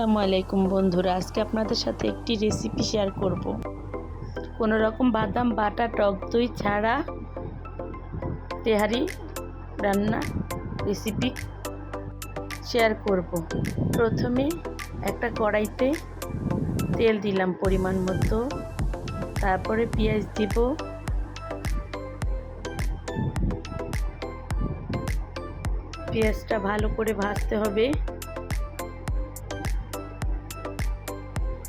আসসালামু আলাইকুম বন্ধুরা, আজকে আপনাদের সাথে একটি রেসিপি শেয়ার করব। কোনো রকম বাদাম, বাটা, টক দই ছাড়া তেহারি রান্না রেসিপি শেয়ার করব। প্রথমে একটা কড়াইতে তেল দিলাম পরিমাণ মতো, তারপরে পেঁয়াজ দিব। পেঁয়াজটা ভালো করে ভাজতে হবে।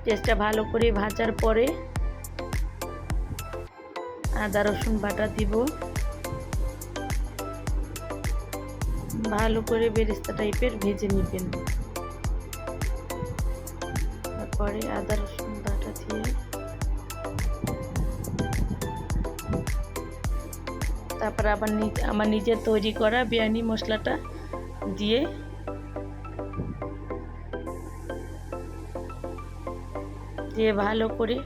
পেঁয়াজটা ভালো করে ভাজার পরে আদা, রসুন বাটা দিব। ভালো করে বেরেস্তা টাইপের ভেজে নেবেন। তারপরে আদা, রসুন বাটা দিয়ে তারপর আবার আমার নিজের তৈরি করা বিরিয়ানি মশলাটা দিয়ে দিয়ে ভালো করে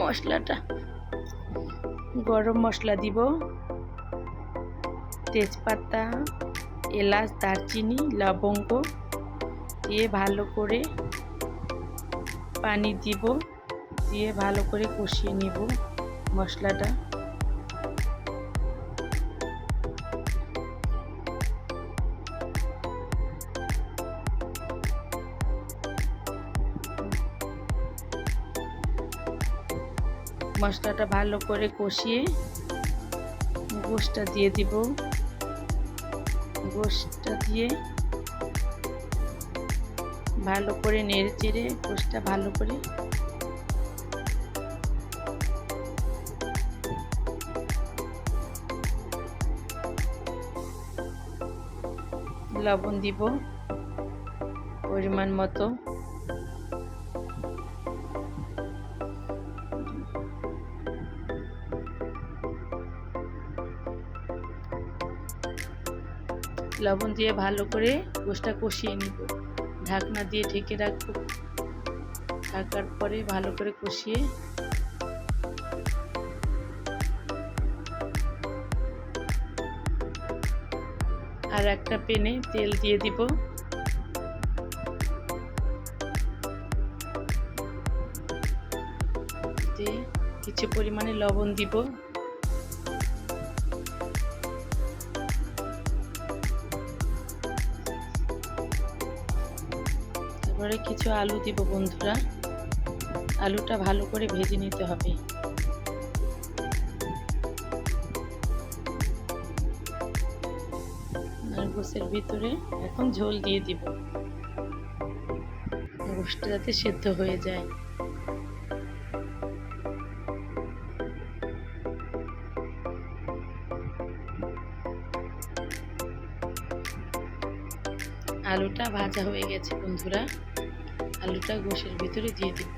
মশলাটা, গরম মশলা দিব। তেজপাতা, এলাচ, দারচিনি, লবঙ্গ দিয়ে ভালো করে পানি দিব, দিয়ে ভালো করে কষিয়ে নিব মশলাটা। মশলাটা ভালো করে কষিয়ে গোশটা দিয়ে দিব। গোশটা দিয়ে ভালো করে নেড়ে চেড়ে গোশটা ভালো করে লবণ দিব পরিমাণ মতো। লবণ দিয়ে ভালো করে গোষ্ঠটা কষিয়ে নিব। ঢাকনা দিয়ে ঢেকে রাখব। ঢাকার পরে ভালো করে কষিয়ে আর একটা পেনে তেল দিয়ে দিব। দিয়ে কিছু পরিমাণে লবণ দিব। তারপরে কিছু আলু দিব বন্ধুরা। আলুটা ভালো করে ভেজে নিতে হবে। আর গোসের ভিতরে এখন ঝোল দিয়ে দিব। গোসটা যাতে সেদ্ধ হয়ে যায়। আলুটা ভাজা হয়ে গেছে বন্ধুরা। আলুটা গোশের ভিতরে দিয়ে দিব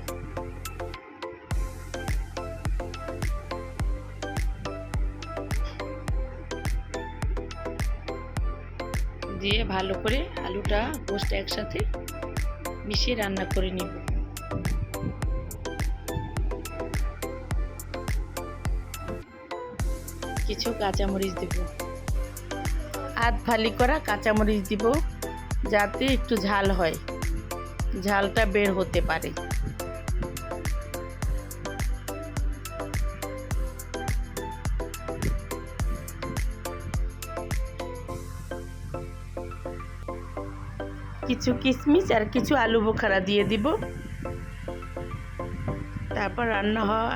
দিয়ে ভালো করে আলুটা, গোশটা একসাথে মিশিয়ে রান্না করে নিব। কিছু কাঁচামরিচ দেব। আধ ফালি করা কাঁচামরিচ দিব। যাতে একটু ঝাল হয়। ঝালটা বের হতে পারে। কিছু কিশমিশ আর কিছু আলু বোখারা দিয়ে দিব। তারপর রান্না হওয়া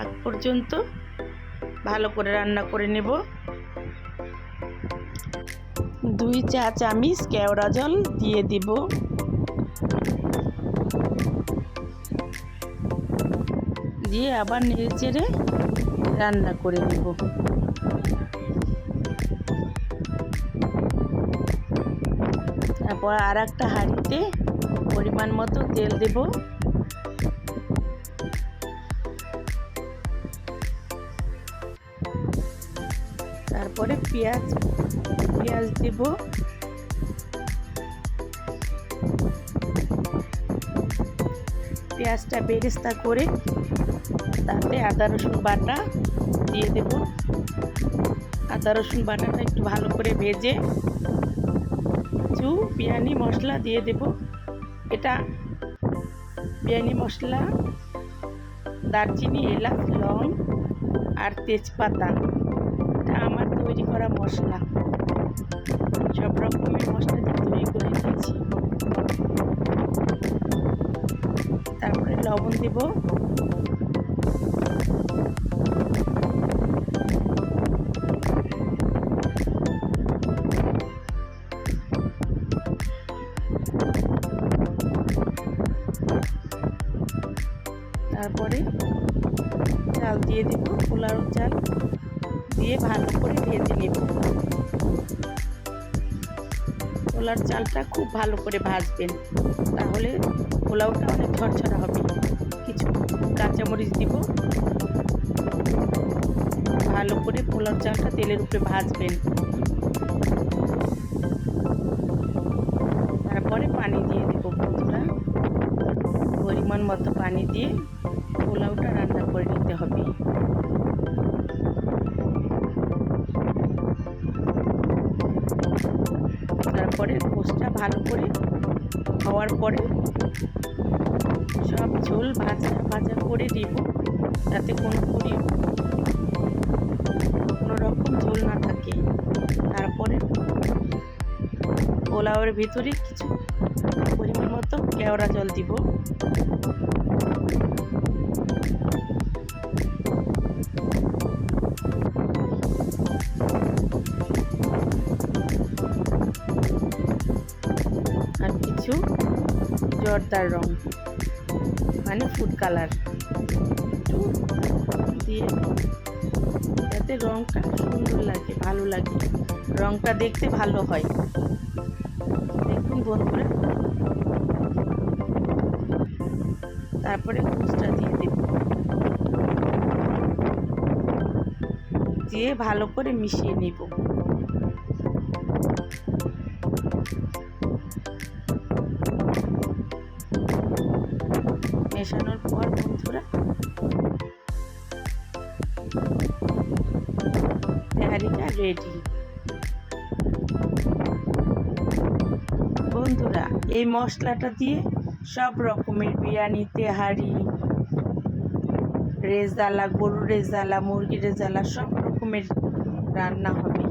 আগ পর্যন্ত ভালো করে রান্না করে নেব। দুই চা চামিচ কেওড়া জল দিয়ে দিব। দিয়ে আবার নেড়ে চেড়ে রান্না করে নেব তারপর আর একটা হাঁড়িতে পরিমাণ মতো তেল দেব। তারপরে পেঁয়াজ পেঁয়াজ দেব। পেঁয়াজটা বেরেস্তা করে তাতে আদা, রসুন বাটা দিয়ে দেব। আদা, রসুন বাটাটা একটু ভালো করে ভেজে কিছু বিরিয়ানি মশলা দিয়ে দেব। এটা বিরিয়ানি মশলা, দারচিনি, এলাচ, লং আর তেজপাতা। এটা আমার তৈরি করা মশলা। সব রকমের মশলা দিয়ে তৈরি করে নিয়েছি তারপরে লবণ দেব। তারপরে চাল দিয়ে দেব, পোলাও চাল। দিয়ে ভালো করে ভেজে নেব। পোলার চালটা খুব ভালো করে ভাজবেন, তাহলে পোলাওটা অনেক ঝরঝরা হবে। কিছু কাঁচামরিচ দিব। ভালো করে পোলাও চালটা তেলের উপরে ভাজবেন। তারপরে পানি দিয়ে দেবো বন্ধুরা। পরিমাণ মতো পানি দিয়ে পোলাওটা রান্না করে নিতে হবে। তারপরে কোষটা ভালো করে হওয়ার পরে সব ঝোল ভাজা ভাজা করে দিব। যাতে কোনো করি কোনো রকম ঝোল না থাকে। তারপরে পোলাওয়ের ভিতরে কিছু পরিমাণ মতো কেওড়া জল দিব। কিছু জর্দার রং মানে ফুড কালার একটু দিয়ে যাতে রংটা সুন্দর লাগে, ভালো লাগে। রংটা দেখতে ভালো হয়। দেখুন বন্ধুরা। তারপরে কুচটা দিয়ে দেব। দিয়ে ভালো করে মিশিয়ে নেব। মেশানোর পর, বন্ধুরা। তেহারিটা রেডি বন্ধুরা, এই মশলাটা দিয়ে সব রকমের বিরিয়ানি, তেহারি, রেজালা গরু রেজালা মুরগি রেজালা, সব রকমের রান্না হবে।